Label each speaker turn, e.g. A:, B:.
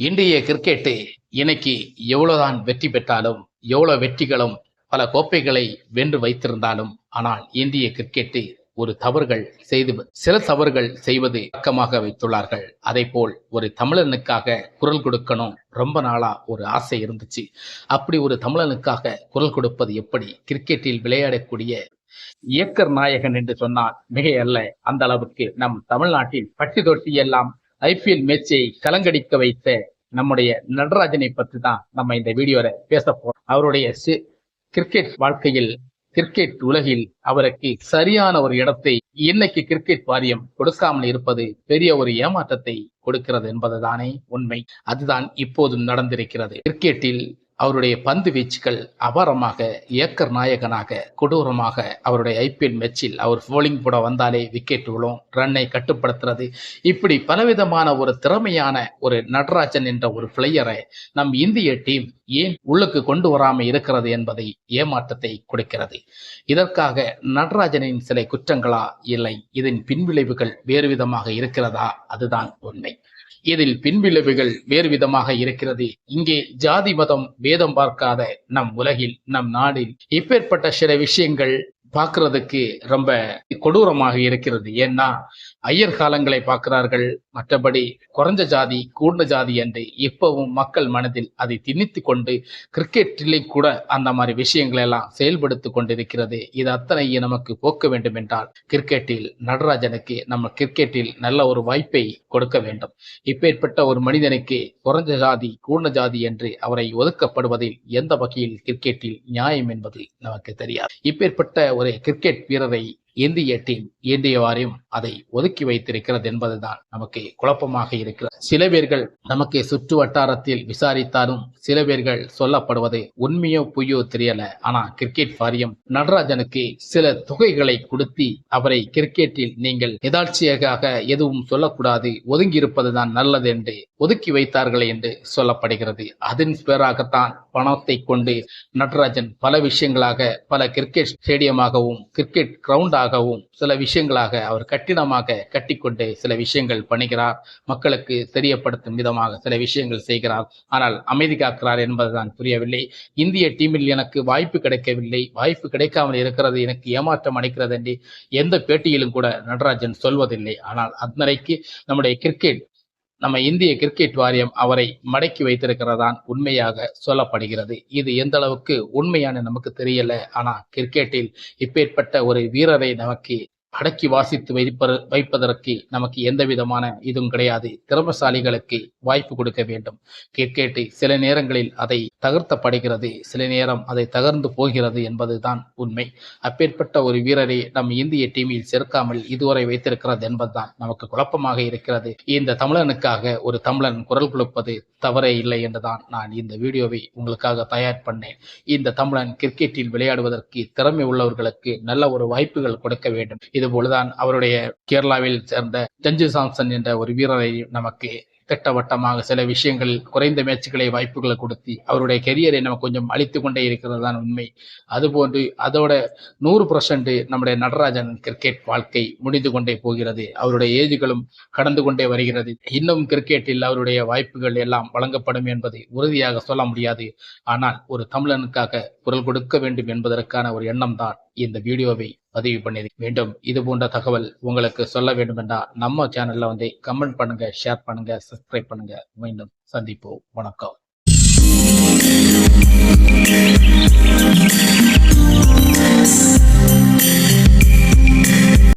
A: இன்றைய கிரிக்கெட்டு இன்னைக்கு எவ்வளவுதான் வெற்றி பெற்றாலும் எவ்வளவு வெற்றிகளும் பல கோப்பைகளை வென்று வைத்திருந்தாலும் ஆனால் இந்திய கிரிக்கெட்டு ஒரு தவறுகள் செய்து சில தவறுகள் செய்வது பக்கமாக வைத்துள்ளார்கள். அதே போல் ஒரு தமிழனுக்காக குரல் கொடுக்கணும் ரொம்ப நாளா ஒரு ஆசை இருந்துச்சு. அப்படி ஒரு தமிழனுக்காக குரல் கொடுப்பது எப்படி? கிரிக்கெட்டில் விளையாடக்கூடிய இயக்கர் நாயகன் என்று சொன்னால் மிக அல்ல அந்த அளவுக்கு நம் தமிழ்நாட்டில் பட்டி தொட்டி எல்லாம் ஐபிஎல் மேட்சை கலங்கடிக்க வைத்த நம்முடைய நடராஜனை பற்றி தான் நம்ம இந்த வீடியோல பேச போறோம். அவருடைய சி- கிரிக்கெட் வாழ்க்கையில் கிரிக்கெட் உலகில் அவருக்கு சரியான ஒரு இடத்தை இன்னைக்கு கிரிக்கெட் வாரியம் கொடுக்காமல் இருப்பது பெரிய ஒரு ஏமாற்றத்தை கொடுக்கிறது என்பதுதானே உண்மை. அதுதான் இப்போதும் நடந்திருக்கிறது. கிரிக்கெட்டில் அவருடைய பந்து வீச்சுகள் அபாரமாக ஏக்கர் நாயகனாக கொடூரமாக அவருடைய ஐபிஎல் மேட்சில் அவர் போலிங் போட வந்தாலே விக்கெட் விழும் ரன்னை கட்டுப்படுத்துறது. இப்படி பலவிதமான ஒரு திறமையான ஒரு நடராஜன் என்ற ஒரு பிளேயரை நம் இந்திய டீம் ஏன் உள்ளுக்கு கொண்டு வராமல் இருக்கிறது என்பதை ஏமாற்றத்தை கொடுக்கிறது. இதற்காக நடராஜனின் சிலை குற்றங்களா? இல்லை. இதன் பின்விளைவுகள் வேறு விதமாக இருக்கிறதா? அதுதான் உண்மை. இதில் பின்விளைவுகள் வேறு விதமாக இருக்கிறது. இங்கே ஜாதி மதம் வேதம் பார்க்காத நம் உலகில் நம் நாடில் இப்பேற்பட்ட சில விஷயங்கள் பார்க்கறதுக்கு ரொம்ப கொடூரமாக இருக்கிறது. ஏன்னா ஐயர் காலங்களை பார்க்கிறார்கள். மற்றபடி குறைஞ்ச ஜாதி கூர்ந்த ஜாதி என்று இப்பவும் மக்கள் மனதில் அதை திணித்து கொண்டு கிரிக்கெட்டிலே கூட அந்த மாதிரி விஷயங்களை எல்லாம் செயல்படுத்தி கொண்டிருக்கிறது. இது அத்தனையை நமக்கு போக்க வேண்டும் என்றால் கிரிக்கெட்டில் நடராஜனுக்கு நம்ம கிரிக்கெட்டில் நல்ல ஒரு வாய்ப்பை கொடுக்க வேண்டும். இப்பேற்பட்ட ஒரு மனிதனுக்கு குறைஞ்ச ஜாதி கூர்ண ஜாதி என்று அவரை ஒதுக்கப்படுவதில் எந்த வகையில் கிரிக்கெட்டில் நியாயம் என்பது நமக்கு தெரியாது. இப்பேற்பட்ட ஒரு கிரிக்கெட் வீரரை இந்திய டீம் இந்திய வாரியம் அதை ஒதுக்கி வைத்திருக்கிறது என்பதுதான் நமக்கு குழப்பமாக இருக்கிறது. சில பேர்கள் நமக்கு சுற்று வட்டாரத்தில் விசாரித்தாலும் சில பேர்கள் சொல்லப்படுவது உண்மையோ பொய்யோ தெரியல. ஆனா கிரிக்கெட் வாரியம் நடராஜனுக்கு சில தொகைகளை கொடுத்து அவரை கிரிக்கெட்டில் நீங்கள் எதாட்சியாக எதுவும் சொல்லக்கூடாது ஒதுங்கி இருப்பதுதான் நல்லது என்று ஒதுக்கி வைத்தார்கள் என்று சொல்லப்படுகிறது. அதன் பேராகத்தான் பணத்தை கொண்டு நடராஜன் பல விஷயங்களாக பல கிரிக்கெட் ஸ்டேடியமாகவும் கிரிக்கெட் கிரவுண்டாகவும் சில விஷயங்களாக அவர் கட்டிடமாக கட்டிக்கொண்டு சில விஷயங்கள் பண்ணுகிறார் மக்களுக்கு தெரியப்படுத்தும் விதமாக சில விஷயங்கள் செய்கிறார். ஆனால் அமைதி காக்கிறார் என்பதுதான் புரியவில்லை. இந்திய டீமில் எனக்கு வாய்ப்பு கிடைக்கவில்லை. வாய்ப்பு கிடைக்காமல் இருக்கிறது எனக்கு ஏமாற்றம் அளிக்கிறது என்று எந்த பேட்டியிலும் கூட நடராஜன் சொல்வதில்லை. ஆனால் அந்தரைக்கு நம்முடைய கிரிக்கெட் நம்ம இந்திய கிரிக்கெட் வாரியம் அவரை மடக்கி வைத்திருக்கிறதான் உண்மையாக சொல்லப்படுகிறது. இது எந்த அளவுக்கு உண்மையான நமக்கு தெரியல. ஆனா கிரிக்கெட்டில் இப்பேற்பட்ட ஒரு வீரரை நமக்கு அடக்கி வாசித்து வைப்ப வைப்பதற்கு நமக்கு எந்த விதமான இதுவும் கிடையாது. திறமசாலிகளுக்கு வாய்ப்பு கொடுக்க வேண்டும். கிரிக்கெட்டு சில நேரங்களில் அதை தகர்த்தப்படுகிறது. சில நேரம் அதை தகர்ந்து போகிறது என்பதுதான் உண்மை. அப்பேற்பட்ட ஒரு வீரரை நம் இந்திய டீமில் சேர்க்காமல் இதுவரை வைத்திருக்கிறது என்பதுதான் நமக்கு குழப்பமாக இருக்கிறது. இந்த தமிழனுக்காக ஒரு தமிழன் குரல் கொடுப்பது தவறே இல்லை என்றுதான் நான் இந்த வீடியோவை உங்களுக்காக தயார் பண்ணேன். இந்த தமிழன் கிரிக்கெட்டில் விளையாடுவதற்கு திறமை உள்ளவர்களுக்கு நல்ல ஒரு வாய்ப்புகள் கொடுக்க வேண்டும். இதுபோலதான் அவருடைய கேரளாவில் சேர்ந்த ஜஞ்சு சாம்சன் என்ற ஒரு வீரரை நமக்கு திட்டவட்டமாக சில விஷயங்கள் குறைந்த மேட்சுகளை வாய்ப்புகளை கொடுத்து அவருடைய கெரியரை நம்ம கொஞ்சம் அழித்து கொண்டே இருக்கிறது தான் உண்மை. அதுபோன்று அதோட நூறு பர்சன்ட் நம்முடைய நடராஜன் கிரிக்கெட் வாழ்க்கை முடிந்து கொண்டே போகிறது. அவருடைய ஏஜுகளும் கடந்து கொண்டே வருகிறது. இன்னும் கிரிக்கெட்டில் அவருடைய வாய்ப்புகள் எல்லாம் வழங்கப்படும் என்பதை உறுதியாக சொல்ல முடியாது. ஆனால் ஒரு தமிழனுக்காக குரல் கொடுக்க வேண்டும் என்பதற்கான ஒரு எண்ணம் தான் இந்த வீடியோவை பதிவு பண்ணி வேண்டும். இது போன்ற தகவல் உங்களுக்கு சொல்ல வேண்டுமென்றால் நம்ம சேனல்ல வந்து கமெண்ட் பண்ணுங்க ஷேர் பண்ணுங்க சப்ஸ்கிரைப் பண்ணுங்க. மீண்டும் சந்திப்போம். வணக்கம்.